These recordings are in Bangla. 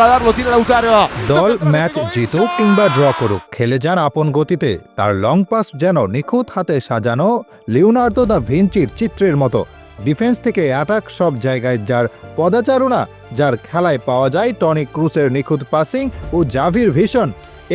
radar, lo tiene Lautaro. দল ম্যাচ জিতুক কিংবা ড্র করুক খেলে যান আপন গতিতে। তার লং পাস যেন নিখুঁত হাতে সাজানো লিওনার্দো দা ভিঞ্চির চিত্রের মতো। ডিফেন্স থেকে অ্যাটাক সব জায়গায় যার পদাচারণা যার খেলায় পাওয়া যায় টনি ক্রুসের নিখুঁত পাসিং ও জাভির ভিশন।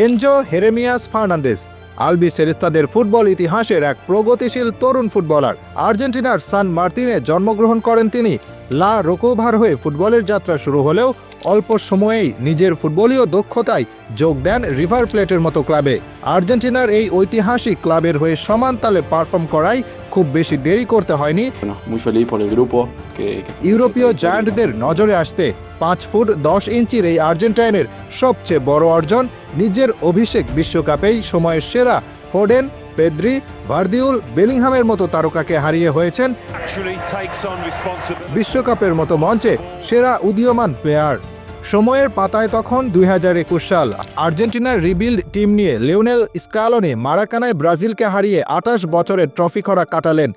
এনজো হেরেমিয়াস ফার্নান্দেস আলবি সেরিস্তাদের ফুটবল ইতিহাসের এক প্রগতিশীল তরুণ ফুটবলার। আর্জেন্টিনার সান মার্তিনে জন্মগ্রহণ করেন তিনি। লা রোকোভার হয়ে ফুটবলের যাত্রা শুরু হলেও অল্প সময়েই নিজের ফুটবলীয় দক্ষতায় যোগ দেন রিভার প্লেটের মতো ক্লাবে। আর্জেন্টিনার এই ঐতিহাসিক ক্লাবের হয়ে সমান তালে পারফর্ম করায় খুব বেশি দেরি করতে হয়নি। ইউরোপীয় জায়ান্টদের নজরে আসতে পাঁচ ফুট দশ ইঞ্চির এই আর্জেন্টাইনের সবচেয়ে বড় অর্জন নিজের অভিষেক বিশ্বকাপেই সময়ের সেরা ফোডেন পেদ্রি ভার্দিউল বেলিংহামের মতো তারকাকে হারিয়ে হয়েছেন. বিশ্বকাপের মতো মঞ্চে সেরা উদীয়মান প্লেয়ার। সময়ের পাতায় তখন দু হাজার একুশ সাল। আর্জেন্টিনার রিবিল্ড টিম নিয়ে লিওনেল স্কালোনি মারাকানায় ব্রাজিলকে হারিয়ে আঠাশ বছরের ট্রফি খরা কাটালেন।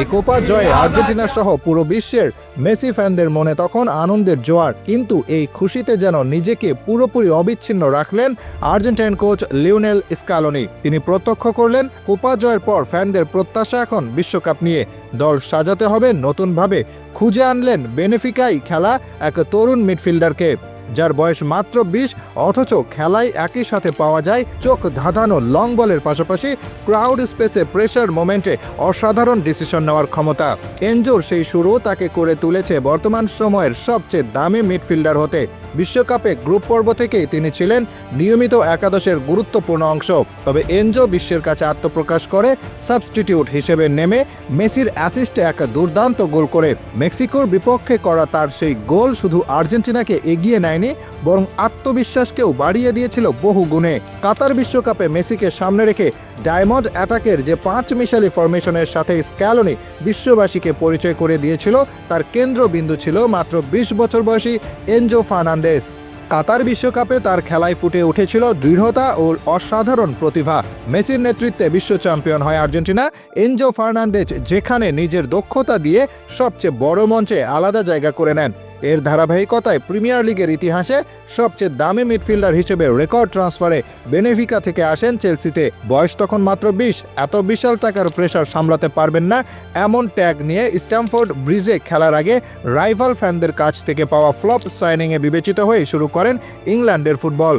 এই কোপা জয়ে আর্জেন্টিনা সহ পুরো বিশ্বের মেসি ফ্যানদের মনে তখন আনন্দের জোয়ার, কিন্তু এই খুশিতে যেন নিজেকে পুরোপুরি অবিচ্ছিন্ন রাখলেন আর্জেন্টাইন কোচ লিওনেল স্কালোনি। তিনি প্রত্যক্ষ করলেন, কোপা জয়ের পর ফ্যানদের প্রত্যাশা এখন বিশ্বকাপ নিয়ে। দল সাজাতে হবে নতুনভাবে খুঁজে আনলেন বেনেফিকাই খেলা এক তরুণ মিডফিল্ডারকে। যার বয়স মাত্র বিশ, অথচ খেলায় একই সাথে পাওয়া যায় চোখ ধাঁধানো লং বলের পাশাপাশি ক্রাউড স্পেসে প্রেশার মোমেন্টে অসাধারণ ডিসিশন নেওয়ার ক্ষমতা। এনজোর সেই শুরু তাকে করে তুলেছে বর্তমান সময়ের সবচেয়ে দামি মিডফিল্ডার হতে। বিশ্বকাপে গ্রুপ পর্ব থেকেই তিনি ছিলেন নিয়মিত একাদশের গুরুত্বপূর্ণ অংশ। তবে এনজো বিশ্বের কাছে আত্মপ্রকাশ করে সাবস্টিটিউট হিসেবে নেমে মেসির অ্যাসিস্টে এক দুর্দান্ত গোল করে। মেক্সিকোর বিপক্ষে করা তার সেই গোল শুধু আর্জেন্টিনাকে এগিয়ে নেয়নি বরং আত্মবিশ্বাসকেও বাড়িয়ে দিয়েছিল বহু গুণে। কাতার বিশ্বকাপে মেসিকে সামনে রেখে ডায়মন্ড অ্যাটাকের যে পাঁচ মিশালি ফরমেশনের সাথে স্ক্যালোনি বিশ্ববাসীকে পরিচয় করে দিয়েছিল, তার কেন্দ্রবিন্দু ছিল মাত্র বিশ বছর বয়সী এনজো ফার্নান্দেস। কাতার বিশ্বকাপে তার খেলায় ফুটে উঠেছিল দৃঢ়তা ও অসাধারণ প্রতিভা। মেসির নেতৃত্বে বিশ্ব চ্যাম্পিয়ন হয় আর্জেন্টিনা এনজো ফার্নান্দেজ, যেখানে নিজের দক্ষতা দিয়ে সবচেয়ে বড় মঞ্চে আলাদা জায়গা করে নেন। এর ধারাবাহিকতায় প্রিমিয়ার লিগের ইতিহাসে সবচেয়ে দামি মিডফিল্ডার হিসেবে রেকর্ড ট্রান্সফারে বেনেভিকা থেকে আসেন চেলসিতে। বয়স তখন মাত্র বিশ এত বিশাল টাকার প্রেশার সামলাতে পারবেন না এমন ট্যাগ নিয়ে স্ট্যামফোর্ড ব্রিজে খেলার আগে রাইভাল ফ্যানদের কাছ থেকে পাওয়া ফ্লপ সাইনিংয়ে বিবেচিত হয়ে শুরু করেন ইংল্যান্ডের ফুটবল.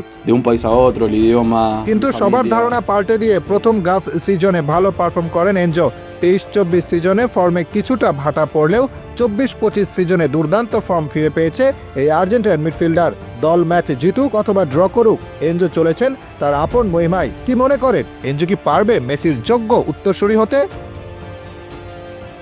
কিন্তু সবার ধারণা পাল্টে দিয়ে প্রথম গাফ সিজনে ভালো পারফর্ম করেন এনজো। তেইশ চব্বিশ সিজনে ফর্মে কিছুটা ভাটা পড়লেও চব্বিশ পঁচিশ সিজনে দুর্দান্ত ফর্ম ফিরে পেয়েছে এই আর্জেন্টাইন মিডফিল্ডার। দল ম্যাচ জিতুক অথবা ড্র করুক, এনজো চলেছেন, তার আপন মহিমায়। কি মনে করেন, এনজো কি পারবে মেসির যোগ্য উত্তরসূরি হতে?